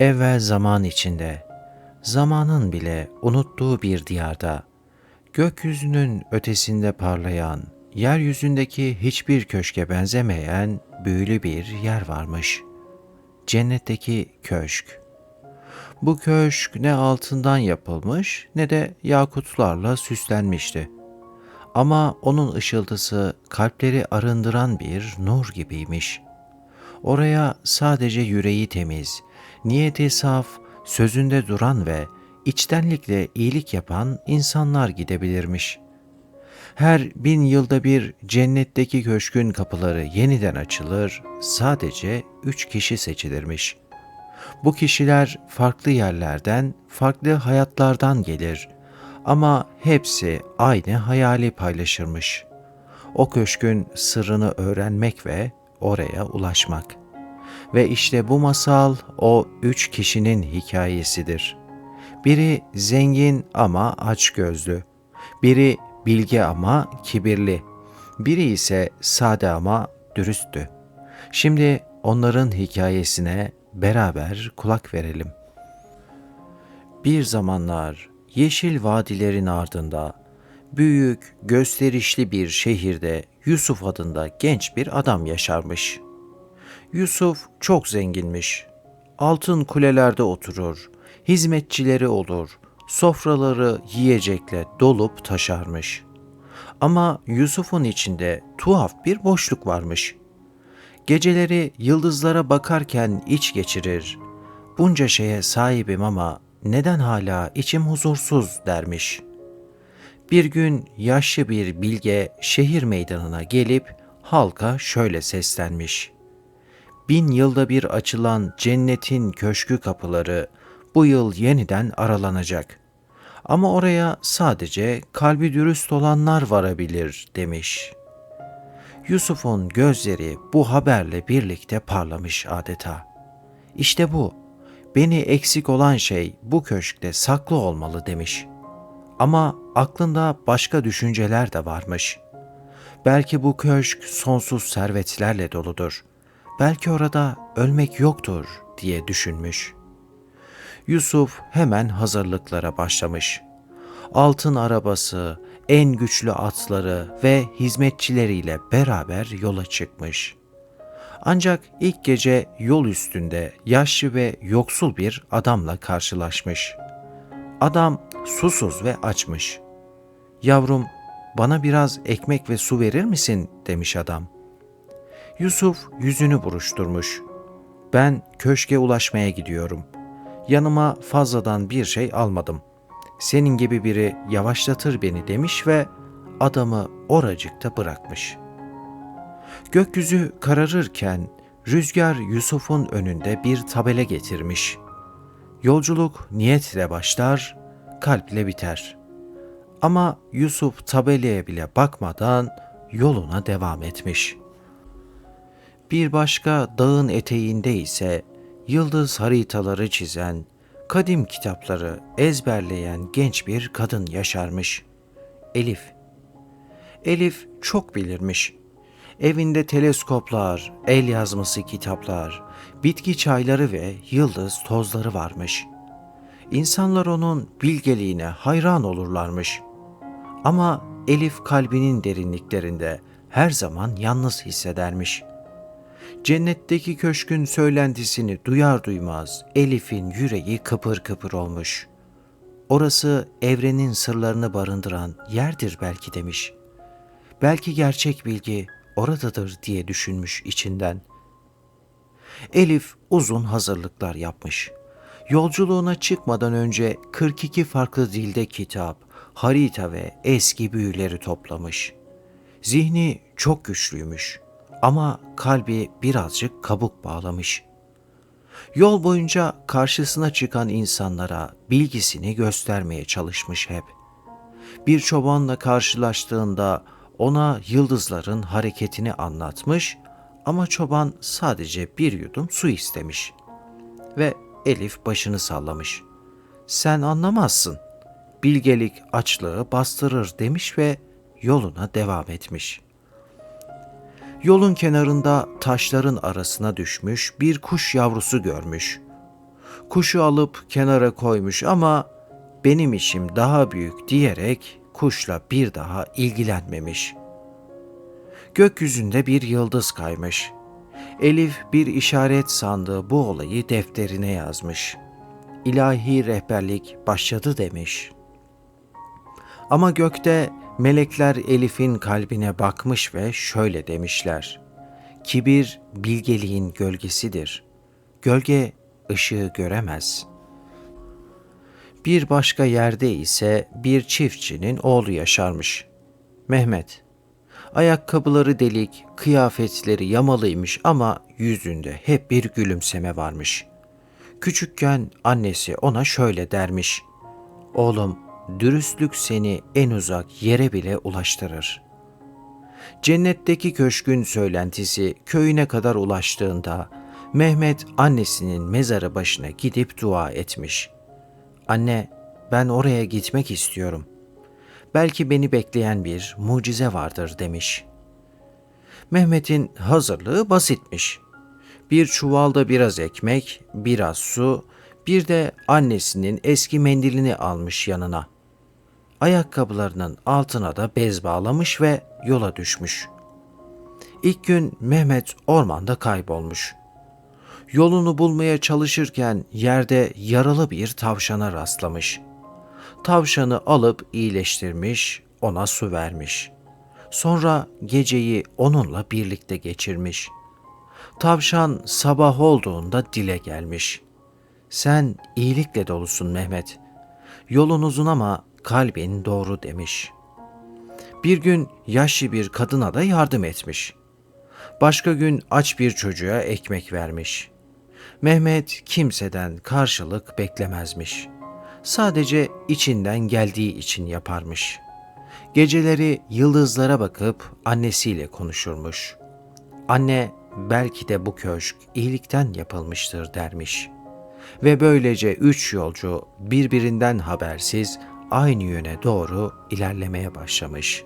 Evvel zaman içinde, zamanın bile unuttuğu bir diyarda, gökyüzünün ötesinde parlayan, yeryüzündeki hiçbir köşke benzemeyen büyülü bir yer varmış. Cennetteki köşk. Bu köşk ne altından yapılmış ne de yakutlarla süslenmişti. Ama onun ışıltısı kalpleri arındıran bir nur gibiymiş. Oraya sadece yüreği temiz, niyeti saf, sözünde duran ve içtenlikle iyilik yapan insanlar gidebilirmiş. Her bin yılda bir cennetteki köşkün kapıları yeniden açılır, sadece üç kişi seçilirmiş. Bu kişiler farklı yerlerden, farklı hayatlardan gelir ama hepsi aynı hayali paylaşırmış. O köşkün sırrını öğrenmek ve oraya ulaşmak. Ve işte bu masal o üç kişinin hikayesidir. Biri zengin ama açgözlü, biri bilge ama kibirli, biri ise sade ama dürüsttü. Şimdi onların hikayesine beraber kulak verelim. Bir zamanlar yeşil vadilerin ardında büyük, gösterişli bir şehirde Yusuf adında genç bir adam yaşarmış. Yusuf çok zenginmiş. Altın kulelerde oturur, hizmetçileri olur, sofraları yiyecekle dolup taşarmış. Ama Yusuf'un içinde tuhaf bir boşluk varmış. Geceleri yıldızlara bakarken iç geçirir. Bunca şeye sahibim ama neden hala içim huzursuz dermiş. Bir gün yaşlı bir bilge şehir meydanına gelip halka şöyle seslenmiş. Bin yılda bir açılan cennetin köşkü kapıları bu yıl yeniden aralanacak. Ama oraya sadece kalbi dürüst olanlar varabilir demiş. Yusuf'un gözleri bu haberle birlikte parlamış adeta. İşte bu, beni eksik olan şey bu köşkte saklı olmalı demiş. Ama aklında başka düşünceler de varmış. Belki bu köşk sonsuz servetlerle doludur. Belki orada ölmek yoktur diye düşünmüş.'' Yusuf hemen hazırlıklara başlamış. Altın arabası, en güçlü atları ve hizmetçileriyle beraber yola çıkmış. Ancak ilk gece yol üstünde yaşlı ve yoksul bir adamla karşılaşmış. Adam susuz ve açmış. Yavrum bana biraz ekmek ve su verir misin demiş adam. Yusuf yüzünü buruşturmuş. Ben köşke ulaşmaya gidiyorum. Yanıma fazladan bir şey almadım. Senin gibi biri yavaşlatır beni demiş ve adamı oracıkta bırakmış. Gökyüzü kararırken rüzgar Yusuf'un önünde bir tabela getirmiş. Yolculuk niyetle başlar, kalple biter. Ama Yusuf tabelaya bile bakmadan yoluna devam etmiş. Bir başka dağın eteğinde ise yıldız haritaları çizen, kadim kitapları ezberleyen genç bir kadın yaşarmış. Elif. Elif çok bilirmiş. Evinde teleskoplar, el yazması kitaplar, bitki çayları ve yıldız tozları varmış. İnsanlar onun bilgeliğine hayran olurlarmış. Ama Elif kalbinin derinliklerinde her zaman yalnız hissedermiş.'' Cennetteki köşkün söylentisini duyar duymaz Elif'in yüreği kıpır kıpır olmuş. Orası evrenin sırlarını barındıran yerdir belki demiş. Belki gerçek bilgi oradadır diye düşünmüş içinden. Elif uzun hazırlıklar yapmış. Yolculuğuna çıkmadan önce 42 farklı dilde kitap, harita ve eski büyüleri toplamış. Zihni çok güçlüymüş ama kalbi birazcık kabuk bağlamış. Yol boyunca karşısına çıkan insanlara bilgisini göstermeye çalışmış hep. Bir çobanla karşılaştığında ona yıldızların hareketini anlatmış ama çoban sadece bir yudum su istemiş. Ve Elif başını sallamış. Sen anlamazsın. Bilgelik açlığı bastırır demiş ve yoluna devam etmiş.'' Yolun kenarında taşların arasına düşmüş bir kuş yavrusu görmüş. Kuşu alıp kenara koymuş ama benim işim daha büyük diyerek kuşla bir daha ilgilenmemiş. Gökyüzünde bir yıldız kaymış. Elif bir işaret sandığı bu olayı defterine yazmış. İlahi rehberlik başladı demiş. Ama gökte melekler Elif'in kalbine bakmış ve şöyle demişler. Kibir bilgeliğin gölgesidir. Gölge ışığı göremez. Bir başka yerde ise bir çiftçinin oğlu yaşarmış. Mehmet. Ayakkabıları delik, kıyafetleri yamalıymış ama yüzünde hep bir gülümseme varmış. Küçükken annesi ona şöyle dermiş. Oğlum, dürüstlük seni en uzak yere bile ulaştırır. Cennetteki köşkün söylentisi köyüne kadar ulaştığında Mehmet annesinin mezarı başına gidip dua etmiş. Anne, ben oraya gitmek istiyorum. Belki beni bekleyen bir mucize vardır demiş. Mehmet'in hazırlığı basitmiş. Bir çuvalda biraz ekmek, biraz su, bir de annesinin eski mendilini almış yanına. Ayakkabılarının altına da bez bağlamış ve yola düşmüş. İlk gün Mehmet ormanda kaybolmuş. Yolunu bulmaya çalışırken yerde yaralı bir tavşana rastlamış. Tavşanı alıp iyileştirmiş, ona su vermiş. Sonra geceyi onunla birlikte geçirmiş. Tavşan sabah olduğunda dile gelmiş. Sen iyilikle dolusun Mehmet. Yolun uzun ama kalbin doğru demiş. Bir gün yaşlı bir kadına da yardım etmiş. Başka gün aç bir çocuğa ekmek vermiş. Mehmet kimseden karşılık beklemezmiş. Sadece içinden geldiği için yaparmış. Geceleri yıldızlara bakıp annesiyle konuşurmuş. Anne belki de bu köşk iyilikten yapılmıştır dermiş. Ve böylece üç yolcu birbirinden habersiz aynı yöne doğru ilerlemeye başlamış.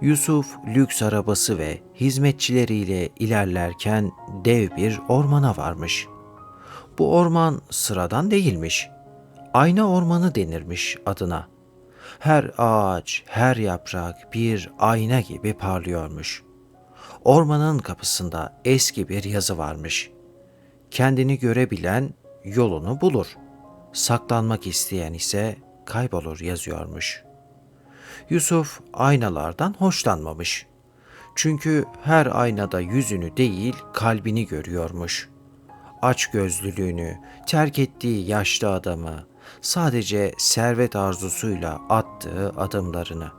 Yusuf lüks arabası ve hizmetçileriyle ilerlerken dev bir ormana varmış. Bu orman sıradan değilmiş. Ayna ormanı denirmiş adına. Her ağaç, her yaprak bir ayna gibi parlıyormuş. Ormanın kapısında eski bir yazı varmış. Kendini görebilen yolunu bulur. Saklanmak isteyen ise kaybolur yazıyormuş. Yusuf aynalardan hoşlanmamış. Çünkü her aynada yüzünü değil kalbini görüyormuş. Aç gözlülüğünü, terk ettiği yaşlı adamı, sadece servet arzusuyla attığı adımlarını.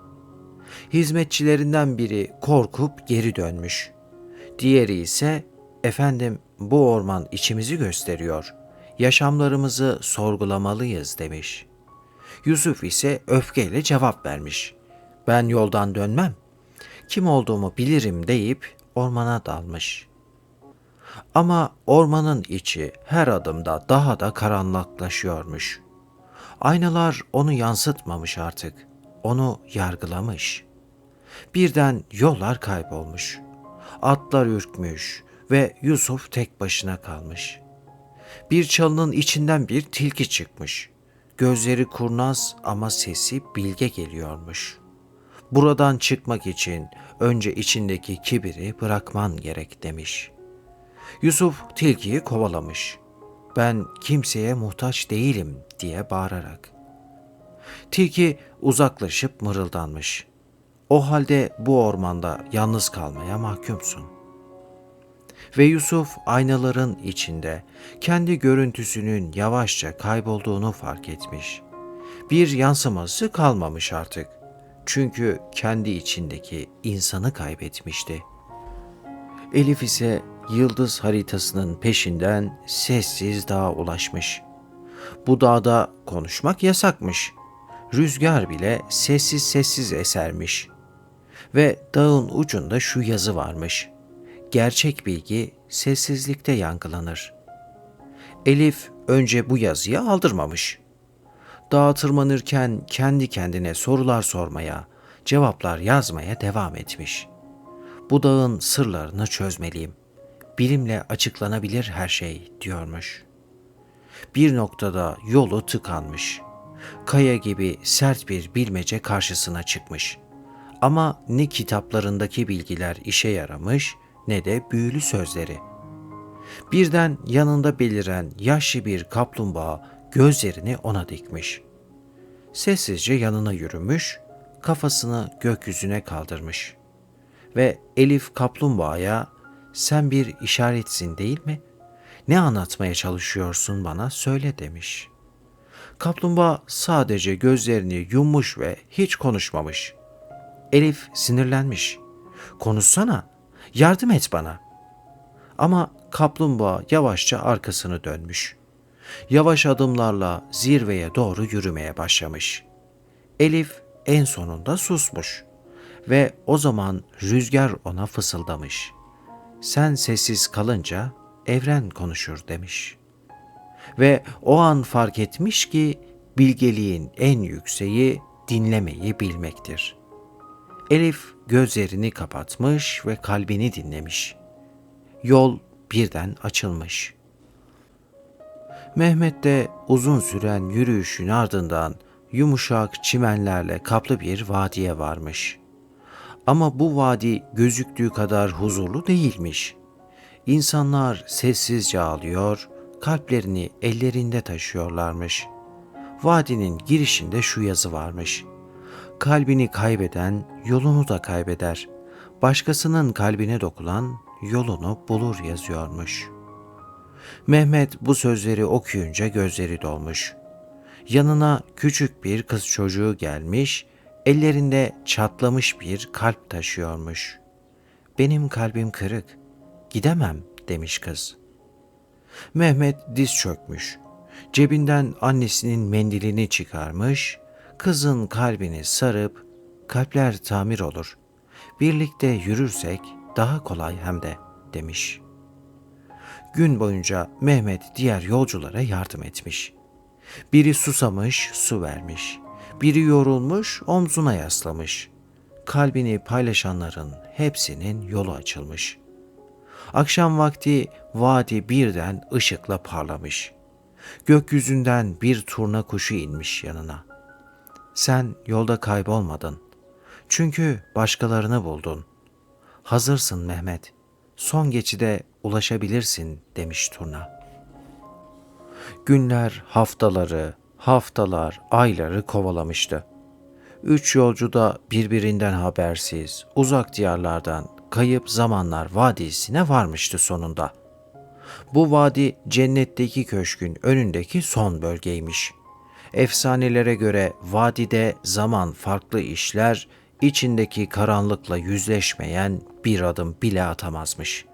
Hizmetçilerinden biri korkup geri dönmüş. Diğeri ise efendim bu orman içimizi gösteriyor. Yaşamlarımızı sorgulamalıyız demiş.'' Yusuf ise öfkeyle cevap vermiş. Ben yoldan dönmem. Kim olduğumu bilirim deyip ormana dalmış. Ama ormanın içi her adımda daha da karanlıklaşıyormuş. Aynalar onu yansıtmamış artık. Onu yargılamış. Birden yollar kaybolmuş. Atlar ürkmüş ve Yusuf tek başına kalmış. Bir çalının içinden bir tilki çıkmış. Gözleri kurnaz ama sesi bilge geliyormuş. Buradan çıkmak için önce içindeki kibiri bırakman gerek demiş. Yusuf tilkiyi kovalamış. Ben kimseye muhtaç değilim diye bağırarak. Tilki uzaklaşıp mırıldanmış. O halde bu ormanda yalnız kalmaya mahkumsun.'' Ve Yusuf aynaların içinde kendi görüntüsünün yavaşça kaybolduğunu fark etmiş. Bir yansıması kalmamış artık. Çünkü kendi içindeki insanı kaybetmişti. Elif ise yıldız haritasının peşinden sessiz dağa ulaşmış. Bu dağda konuşmak yasakmış. Rüzgar bile sessiz sessiz esermiş. Ve dağın ucunda şu yazı varmış gerçek bilgi sessizlikte yankılanır. Elif önce bu yazıyı aldırmamış. Dağa tırmanırken kendi kendine sorular sormaya, cevaplar yazmaya devam etmiş. Bu dağın sırlarını çözmeliyim. Bilimle açıklanabilir her şey diyormuş. Bir noktada yolu tıkanmış. Kaya gibi sert bir bilmece karşısına çıkmış. Ama ne kitaplarındaki bilgiler işe yaramış ne de büyülü sözleri. Birden yanında beliren yaşlı bir kaplumbağa gözlerini ona dikmiş. Sessizce yanına yürümüş, kafasını gökyüzüne kaldırmış. Ve Elif kaplumbağaya sen bir işaretsin değil mi? Ne anlatmaya çalışıyorsun bana söyle demiş. Kaplumbağa sadece gözlerini yummuş ve hiç konuşmamış. Elif sinirlenmiş. Konuşsana, yardım et bana. Ama kaplumbağa yavaşça arkasını dönmüş. Yavaş adımlarla zirveye doğru yürümeye başlamış. Elif en sonunda susmuş ve o zaman rüzgar ona fısıldamış. Sen sessiz kalınca evren konuşur demiş. Ve o an fark etmiş ki bilgeliğin en yükseği dinlemeyi bilmektir. Elif gözlerini kapatmış ve kalbini dinlemiş. Yol birden açılmış. Mehmet de uzun süren yürüyüşün ardından yumuşak çimenlerle kaplı bir vadiye varmış. Ama bu vadi gözüktüğü kadar huzurlu değilmiş. İnsanlar sessizce ağlıyor, kalplerini ellerinde taşıyorlarmış. Vadinin girişinde şu yazı varmış. Kalbini kaybeden yolunu da kaybeder. Başkasının kalbine dokunan yolunu bulur yazıyormuş. Mehmet bu sözleri okuyunca gözleri dolmuş. Yanına küçük bir kız çocuğu gelmiş, ellerinde çatlamış bir kalp taşıyormuş. Benim kalbim kırık, gidemem demiş kız. Mehmet diz çökmüş. Cebinden annesinin mendilini çıkarmış, kızın kalbini sarıp kalpler tamir olur. Birlikte yürürsek daha kolay hem de demiş. Gün boyunca Mehmet diğer yolculara yardım etmiş. Biri susamış, su vermiş. Biri yorulmuş, omzuna yaslamış. Kalbini paylaşanların hepsinin yolu açılmış. Akşam vakti vadi birden ışıkla parlamış. Gökyüzünden bir turna kuşu inmiş yanına. Sen yolda kaybolmadın. Çünkü başkalarını buldun. Hazırsın Mehmet. Son geçide ulaşabilirsin demiş turna. Günler haftaları, haftalar, ayları kovalamıştı. Üç yolcu da birbirinden habersiz, uzak diyarlardan kayıp zamanlar vadisine varmıştı sonunda. Bu vadi cennetteki köşkün önündeki son bölgeymiş. Efsanelere göre vadide zaman farklı işler, içindeki karanlıkla yüzleşmeyen bir adım bile atamazmış.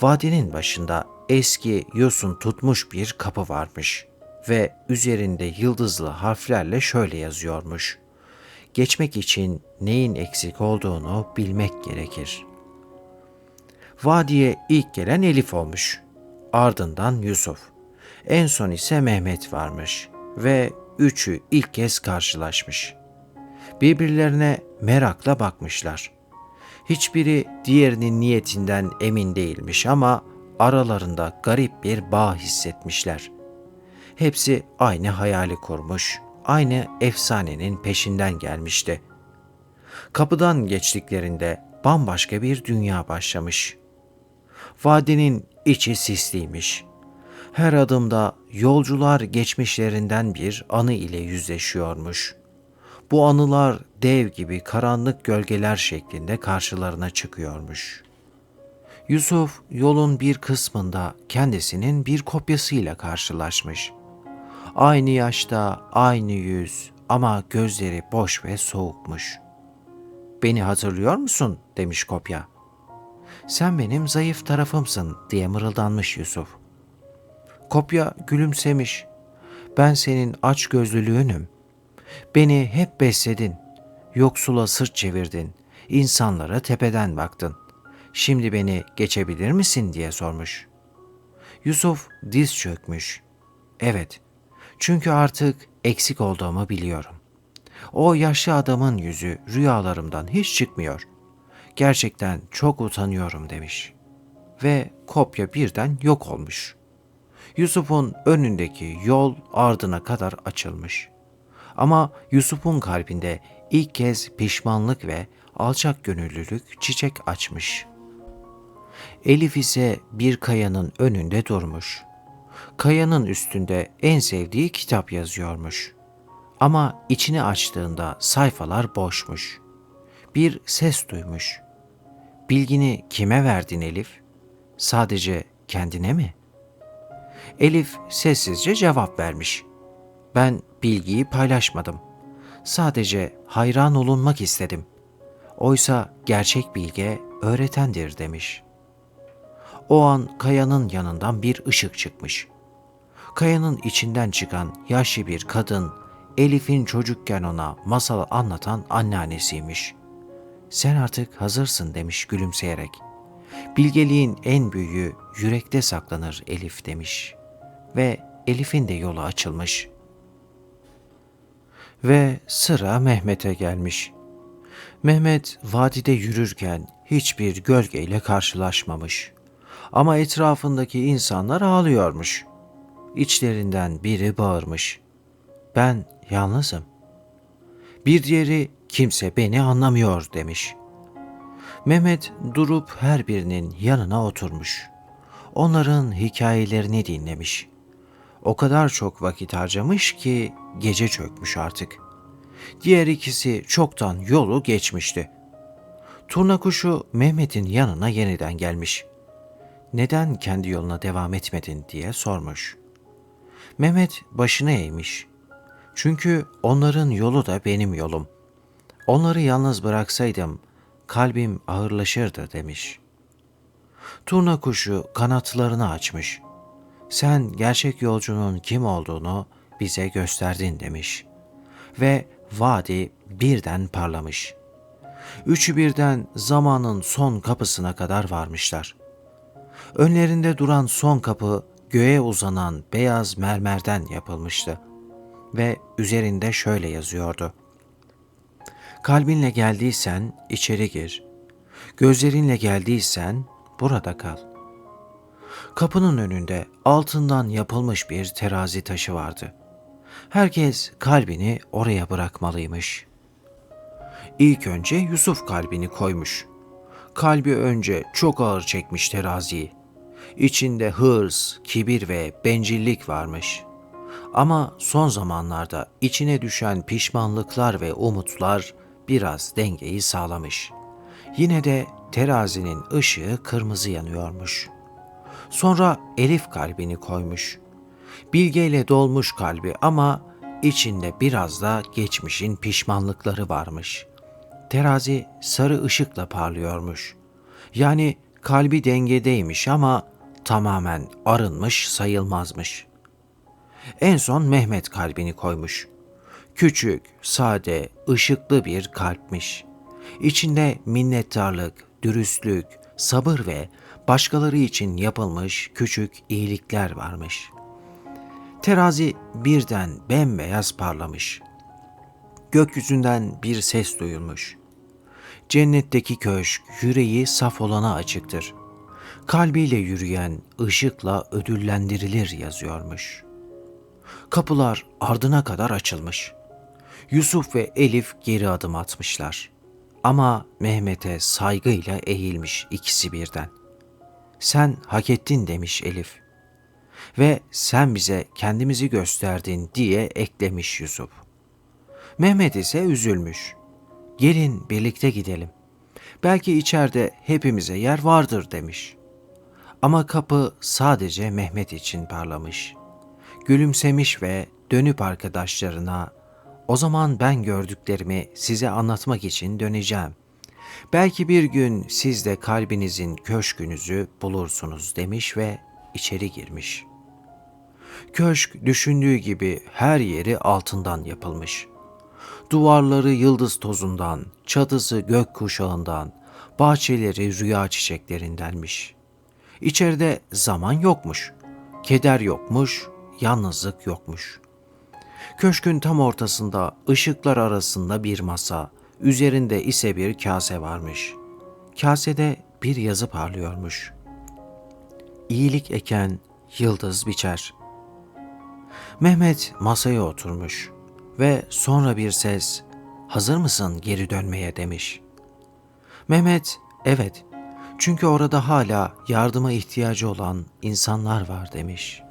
Vadinin başında eski yosun tutmuş bir kapı varmış ve üzerinde yıldızlı harflerle şöyle yazıyormuş. Geçmek için neyin eksik olduğunu bilmek gerekir. Vadiye ilk gelen Elif olmuş. Ardından Yusuf. En son ise Mehmet varmış ve üçü ilk kez karşılaşmış. Birbirlerine merakla bakmışlar. Hiçbiri diğerinin niyetinden emin değilmiş ama aralarında garip bir bağ hissetmişler. Hepsi aynı hayali kurmuş, aynı efsanenin peşinden gelmişti. Kapıdan geçtiklerinde bambaşka bir dünya başlamış. Vadinin içi sisliymiş. Her adımda yolcular geçmişlerinden bir anı ile yüzleşiyormuş. Bu anılar dev gibi karanlık gölgeler şeklinde karşılarına çıkıyormuş. Yusuf yolun bir kısmında kendisinin bir kopyasıyla karşılaşmış. Aynı yaşta, aynı yüz ama gözleri boş ve soğukmuş. Beni hatırlıyor musun? demiş kopya. Sen benim zayıf tarafımsın diye mırıldanmış Yusuf. Kopya gülümsemiş. Ben senin aç gözlülüğünüm. Beni hep besledin. Yoksula sırt çevirdin. İnsanlara tepeden baktın. Şimdi beni geçebilir misin diye sormuş. Yusuf diz çökmüş. Evet, çünkü artık eksik olduğumu biliyorum. O yaşlı adamın yüzü rüyalarımdan hiç çıkmıyor. Gerçekten çok utanıyorum demiş. Ve kopya birden yok olmuş. Yusuf'un önündeki yol ardına kadar açılmış. Ama Yusuf'un kalbinde ilk kez pişmanlık ve alçak gönüllülük çiçek açmış. Elif ise bir kayanın önünde durmuş. Kayanın üstünde en sevdiği kitap yazıyormuş. Ama içini açtığında sayfalar boşmuş. Bir ses duymuş. Bilgini kime verdin Elif? Sadece kendine mi? Elif sessizce cevap vermiş. Ben bilgiyi paylaşmadım. Sadece hayran olunmak istedim. Oysa gerçek bilge öğretendir demiş. O an kayanın yanından bir ışık çıkmış. Kayanın içinden çıkan yaşlı bir kadın Elif'in çocukken ona masal anlatan anneannesiymiş. Sen artık hazırsın demiş gülümseyerek. Bilgeliğin en büyüğü yürekte saklanır Elif demiş. Ve Elif'in de yolu açılmış. Ve sıra Mehmet'e gelmiş. Mehmet vadide yürürken hiçbir gölgeyle karşılaşmamış. Ama etrafındaki insanlar ağlıyormuş. İçlerinden biri bağırmış. Ben yalnızım. Bir diğeri kimse beni anlamıyor demiş. Mehmet durup her birinin yanına oturmuş. Onların hikayelerini dinlemiş. O kadar çok vakit harcamış ki gece çökmüş artık. Diğer ikisi çoktan yolu geçmişti. Turna kuşu Mehmet'in yanına yeniden gelmiş. Neden kendi yoluna devam etmedin diye sormuş. Mehmet başını eğmiş. Çünkü onların yolu da benim yolum. Onları yalnız bıraksaydım kalbim ağırlaşırdı demiş. Turna kuşu kanatlarını açmış. Sen gerçek yolcunun kim olduğunu bize gösterdin demiş. Ve vadi birden parlamış. Üçü birden zamanın son kapısına kadar varmışlar. Önlerinde duran son kapı göğe uzanan beyaz mermerden yapılmıştı ve üzerinde şöyle yazıyordu. Kalbinle geldiysen içeri gir. Gözlerinle geldiysen burada kal. Kapının önünde altından yapılmış bir terazi taşı vardı. Herkes kalbini oraya bırakmalıymış. İlk önce Yusuf kalbini koymuş. Kalbi önce çok ağır çekmiş teraziyi. İçinde hırs, kibir ve bencillik varmış. Ama son zamanlarda içine düşen pişmanlıklar ve umutlar biraz dengeyi sağlamış. Yine de terazinin ışığı kırmızı yanıyormuş. Sonra Elif kalbini koymuş. Bilgeyle dolmuş kalbi ama içinde biraz da geçmişin pişmanlıkları varmış. Terazi sarı ışıkla parlıyormuş. Yani kalbi dengedeymiş ama tamamen arınmış sayılmazmış. En son Mehmet kalbini koymuş. Küçük, sade, ışıklı bir kalpmiş. İçinde minnettarlık, dürüstlük, sabır ve başkaları için yapılmış küçük iyilikler varmış. Terazi birden bembeyaz parlamış. Gökyüzünden bir ses duyulmuş. Cennetteki köşk yüreği saf olana açıktır. Kalbiyle yürüyen ışıkla ödüllendirilir yazıyormuş. Kapılar ardına kadar açılmış. Yusuf ve Elif geri adım atmışlar. Ama Mehmet'e saygıyla eğilmiş ikisi birden. Sen hak ettin demiş Elif. Ve sen bize kendimizi gösterdin diye eklemiş Yusuf. Mehmet ise üzülmüş. Gelin birlikte gidelim. Belki içeride hepimize yer vardır demiş. Ama kapı sadece Mehmet için parlamış. Gülümsemiş ve dönüp arkadaşlarına o zaman ben gördüklerimi size anlatmak için döneceğim. Belki bir gün siz de kalbinizin köşkünüzü bulursunuz demiş ve içeri girmiş. Köşk düşündüğü gibi her yeri altından yapılmış. Duvarları yıldız tozundan, çatısı gök kuşağından, bahçeleri rüya çiçeklerindenmiş. İçeride zaman yokmuş, keder yokmuş, yalnızlık yokmuş.'' Köşkün tam ortasında ışıklar arasında bir masa, üzerinde ise bir kase varmış. Kasede bir yazı parlıyormuş. İyilik eken yıldız biçer. Mehmet masaya oturmuş ve sonra bir ses hazır mısın geri dönmeye demiş. Mehmet evet çünkü orada hala yardıma ihtiyacı olan insanlar var demiş.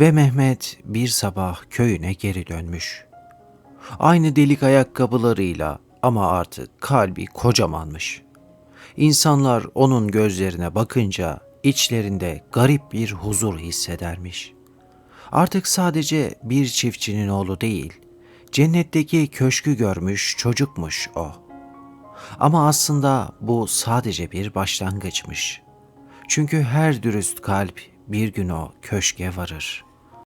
Ve Mehmet bir sabah köyüne geri dönmüş. Aynı delik ayakkabılarıyla ama artık kalbi kocamanmış. İnsanlar onun gözlerine bakınca içlerinde garip bir huzur hissedermiş. Artık sadece bir çiftçinin oğlu değil, cennetteki köşkü görmüş çocukmuş o. Ama aslında bu sadece bir başlangıçmış. Çünkü her dürüst kalp bir gün o köşke varır.''